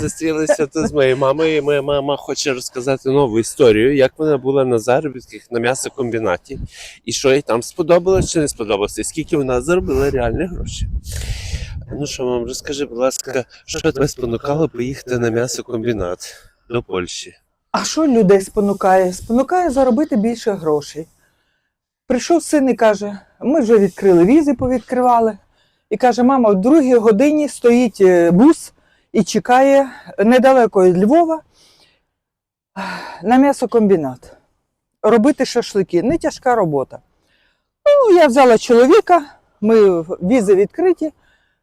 Зустрілися тут з моєю мамою, і моя мама хоче розказати нову історію, як вона була на заробітках на м'ясокомбінаті, і що їй там сподобалось чи не сподобалося, і скільки вона заробила реальні гроші. Ну що, мам, розкажи, будь ласка, що тебе спонукало поїхати на м'ясокомбінат до Польщі? А що людей спонукає? Спонукає заробити більше грошей. Прийшов син і каже: ми вже відкрили візи, повідкривали. І каже: мама, в другій годині стоїть е, бус і чекає недалеко від Львова на м'ясокомбінат. Робити шашлики не тяжка робота. Ну, я взяла чоловіка, ми візи відкриті,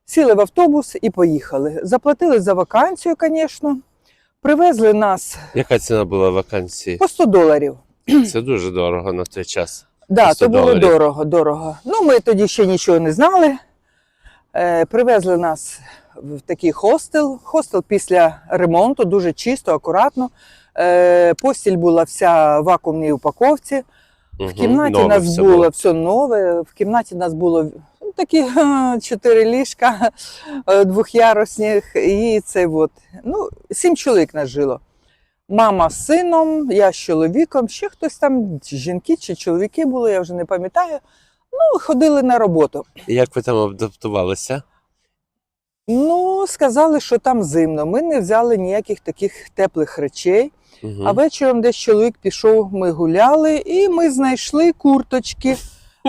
сіли в автобус і поїхали. Заплатили за вакансію, звісно. Привезли нас Яка ціна була вакансії? по 100 доларів. Це дуже дорого на той час. Да, 100 то було доларів. дорого, дорого. Ну, ми тоді ще нічого не знали. Е, привезли нас в такий хостел. Хостел після ремонту, дуже чисто, акуратно. Е, постіль була вся в вакуумній упаковці. В кімнаті нас було, все нове. В кімнаті нас було ну, такі чотири ліжка е, двохярусних. І це от. Ну, сім чоловік нас жило. Мама з сином, я з чоловіком, ще хтось там, жінки чи чоловіки були, я вже не пам'ятаю. Ну, ходили на роботу. Як ви там адаптувалися? Ну, сказали, що там зимно. Ми не взяли ніяких таких теплих речей. Мгм. А вечором десь чоловік пішов, ми гуляли, і ми знайшли курточки.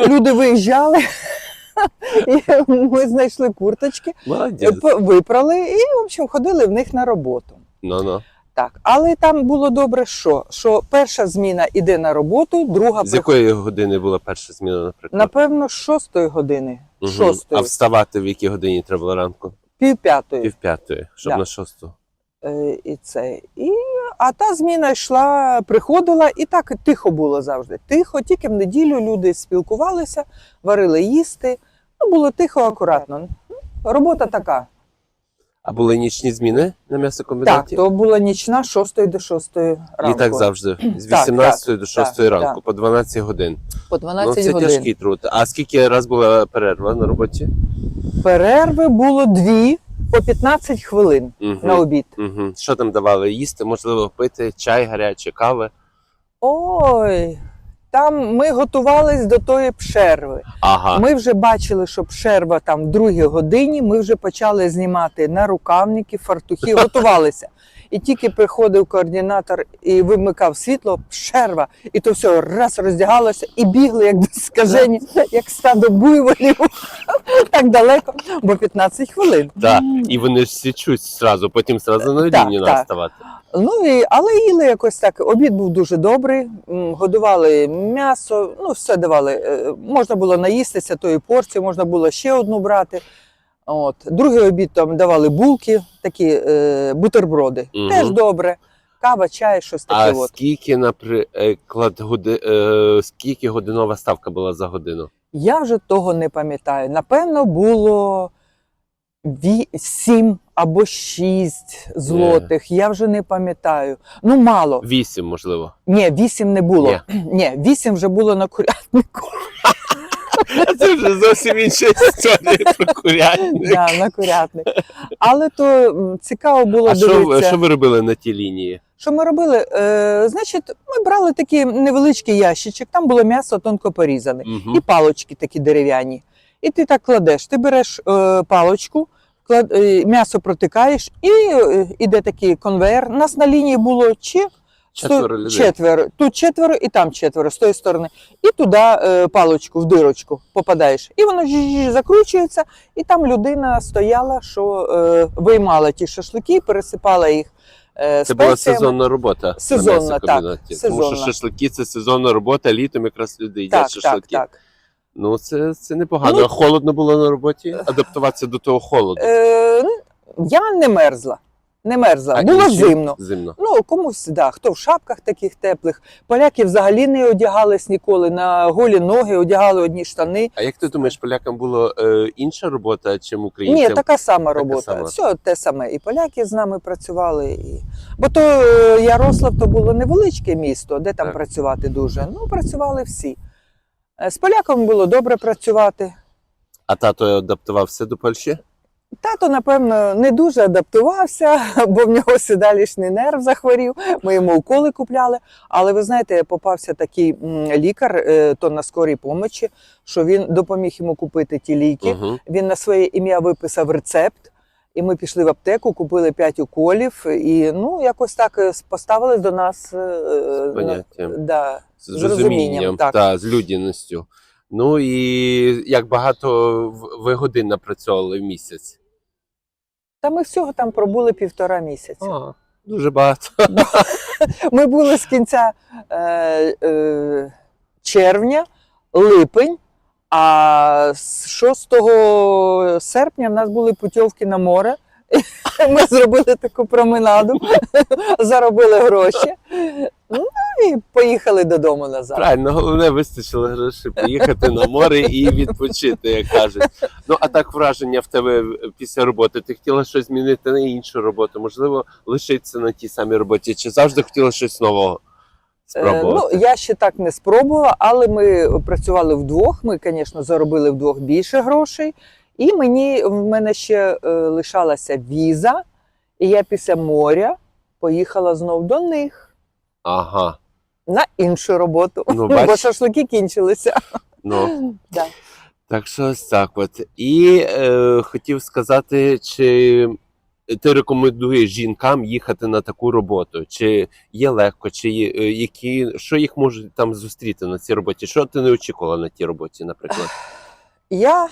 Люди виїжджали, і ми знайшли курточки, Молодець. випрали і, в общем, ходили в них на роботу. Ну-ну. Так, але там було добре, що? Що перша зміна йде на роботу, друга З якої години була перша зміна, наприклад? Напевно, з шостої години, Мгм. шостої, А вставати в якій годині треба було ранку? Пів п'ятої. Пів п'ятої, щоб Да. на шосту. Е, і це. І, а та зміна йшла, приходила, і так тихо було завжди. Тихо, тільки в неділю люди спілкувалися, варили їсти. Ну, було тихо, акуратно. Робота така. А були нічні зміни на Так, м'ясокомбінаті? то була нічна з 6 до 6 ранку. І так завжди, з Так, 18 до 6 так, ранку, так. по 12 годин. По Ну, 12 це годин. тяжкий труд. А скільки раз була перерва на роботі? Перерви було дві по 15 хвилин Угу. на обід. Угу. Що там давали їсти? Можливо, пити, чай гаряче, кави? Ой, там ми готувались до тої пшерви. Ага. Ми вже бачили, що пшерва там в другій годині. Ми вже почали знімати на рукавники, фартухи, готувалися. І тільки приходив координатор і вимикав світло, перерва, і то все раз роздягалося і бігли, як скажені, як стадо буйволів, так далеко, бо 15 хвилин. Так. І вони ж всі чуть зразу, потім зразу на так. наставати. Ну і але їли якось так. Обід був дуже добрий. Годували м'ясо, ну все давали. Е, Можна було наїстися тої порції, можна було ще одну брати. От другий обід там давали булки, такі е, бутерброди. Мгм. Теж добре. Кава, чай, щось А таке. От скільки, наприклад, годи... е, скільки годинова ставка була за годину? я вже того не пам'ятаю. Напевно, було ві... сім або шість злотих. Я вже не пам'ятаю. Ну мало. Вісім, можливо. Ні, вісім не було. Ні. Ні, вісім вже було на курятнику. Зовсім інша історія про курятник. Да, на курятник. Але то цікаво було А що, дивитися. ви- що ви робили на тій лінії? Що ми робили? Е, значить, ми брали такий невеличкий ящичок, там було м'ясо тонко порізане, Угу. і палочки такі дерев'яні. І ти так кладеш. Ти береш е, палочку, клад, е, м'ясо протикаєш, і е, іде такий конвейер. Нас на лінії було чи Четверо людей. четверо. Тут четверо і там четверо з тої сторони. І туди е, палочку в дирочку попадаєш. І воно жі- закручується, і там людина стояла, що е, виймала ті шашлики, пересипала їх. Е, Це була сезонна робота. Сезонна, так, Тому що шашлики це сезонна робота, літом якраз люди їдять Так, так, шашлики. так. Ну це, це непогано. Ну, а холодно було на роботі? Адаптуватися до того холоду. Е, я не мерзла. Не мерзла. А Було зимно. Зимно. Ну, комусь, да, хто в шапках таких теплих. Поляки взагалі не одягались ніколи. На голі ноги одягали одні штани. А як ти думаєш, полякам було е, інша робота, чим українцям? Ні, така сама Така робота. сама. Все те саме. І поляки з нами працювали. І... Бо то е, Ярослав то було невеличке місто, де там Так. працювати дуже. Ну, працювали всі. Е, З поляками було добре працювати. А тато адаптувався до Польщі? Тато, напевно, не дуже адаптувався, бо в нього сідалішний нерв захворів. Ми йому уколи купляли. Але ви знаєте, попався такий лікар, е, то на скорій помочі, що він допоміг йому купити ті ліки. Угу. Він на своє ім'я виписав рецепт. І ми пішли в аптеку, купили 5 уколів, і ну якось так е, поставили до нас е, З на- поняттям. да. З З розумінням, розумінням, так. та, з людяністю. Ну і як багато ви годин напрацьовували в місяць? Та ми всього там пробули півтора місяця. А, дуже багато. Ми були з кінця е, е, червня, липень, а з 6 серпня в нас були путівки на море. Ми зробили таку променаду, заробили гроші. Ну і поїхали додому назад. Правильно, головне вистачило грошей поїхати на море і відпочити, як кажуть. Ну а так враження в тебе після роботи. Ти хотіла щось змінити на іншу роботу? Можливо, лишитися на тій самій роботі, чи завжди хотіла щось нового Е, спробувати? Ну, я ще так не спробувала, але ми працювали вдвох. Ми, звісно, заробили вдвох більше грошей. І мені в мене ще е, лишалася віза, і я після моря поїхала знов до них Ага. на іншу роботу. Ну, бо бач. шашлики кінчилися. Ну Да. так що ось так. От і е, хотів сказати, чи ти рекомендуєш жінкам їхати на таку роботу? Чи є легко, чи є, е, які що їх можуть там зустріти на цій роботі? Що ти не очікувала на тій роботі, наприклад? Я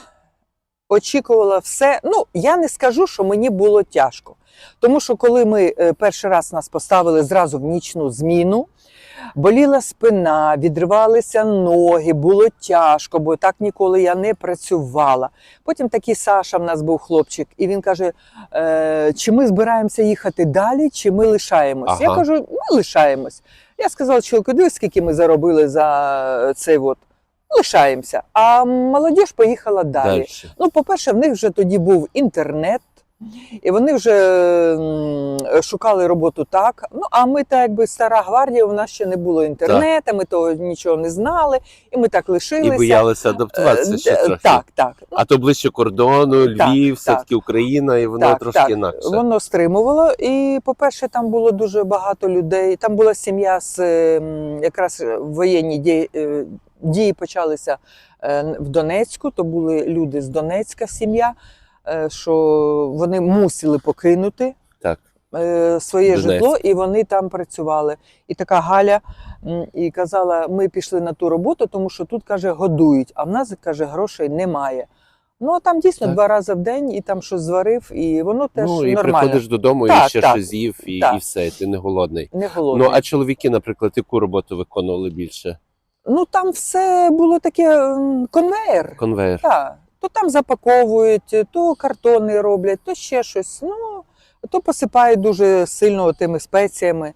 очікувала все. Ну, я не скажу, що мені було тяжко. Тому що коли ми е, перший раз нас поставили зразу в нічну зміну, боліла спина, відривалися ноги, було тяжко, бо так ніколи я не працювала. Потім такий Саша в нас був хлопчик, і він каже: е, чи ми збираємося їхати далі, чи ми лишаємось. Я кажу, ми лишаємось. Я сказала, чоловіку, дивись, скільки ми заробили за цей от. Лишаємося. А молодіж поїхала далі. Далі. Ну, по-перше, в них вже тоді був інтернет, і вони вже шукали роботу так. Ну, а ми, так якби стара гвардія, у нас ще не було інтернету, ми того нічого не знали, і ми так лишилися. І боялися адаптуватися ще Е, трохи. Так, так. А то ближче кордону, Львів, все-таки Україна, і воно так, трошки так. інакше. Воно стримувало. І, по-перше, там було дуже багато людей. Там була сім'я з ем, якраз воєнні дії, е, дії почалися е, в Донецьку, то були люди з Донецька сім'я, е, що вони мусили покинути. Так. е, Своє Донецьк. житло, і вони там працювали. І така Галя і казала: ми пішли на ту роботу, тому що тут каже, годують, а в нас каже, грошей немає. Ну а там дійсно Так. два рази в день і там щось зварив, і воно теж ну і нормально. приходиш додому Так, і ще так. щось з'їв, і, Так. і все, і ти не голодний. Не голодний. Ну а чоловіки, наприклад, яку роботу виконували більше? Ну там все було таке конвейер. Конвейер. Так. То там запаковують, то картони роблять, то ще щось. Ну, то посипають дуже сильно тими спеціями,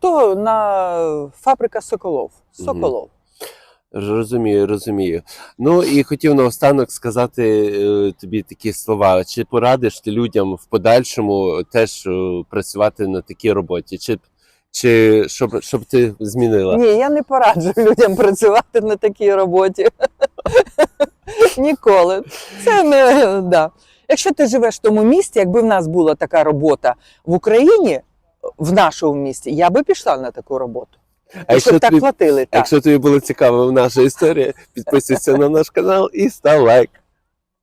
то на фабрика Соколов. Соколов. Розумію, розумію. Ну і хотів наостанок сказати е, тобі такі слова. Чи порадиш ти людям в подальшому теж е, працювати на такій роботі? Чи, чи щоб, щоб ти змінила? Ні, я не пораджу людям працювати на такій роботі. Ніколи. Це не да. Якщо ти живеш в тому місті, якби в нас була така робота в Україні, в нашому місті, я би пішла на таку роботу. А якщо так тобі, платили. Так. якщо тобі було цікаво наша історія, підписуйся на наш канал і став лайк.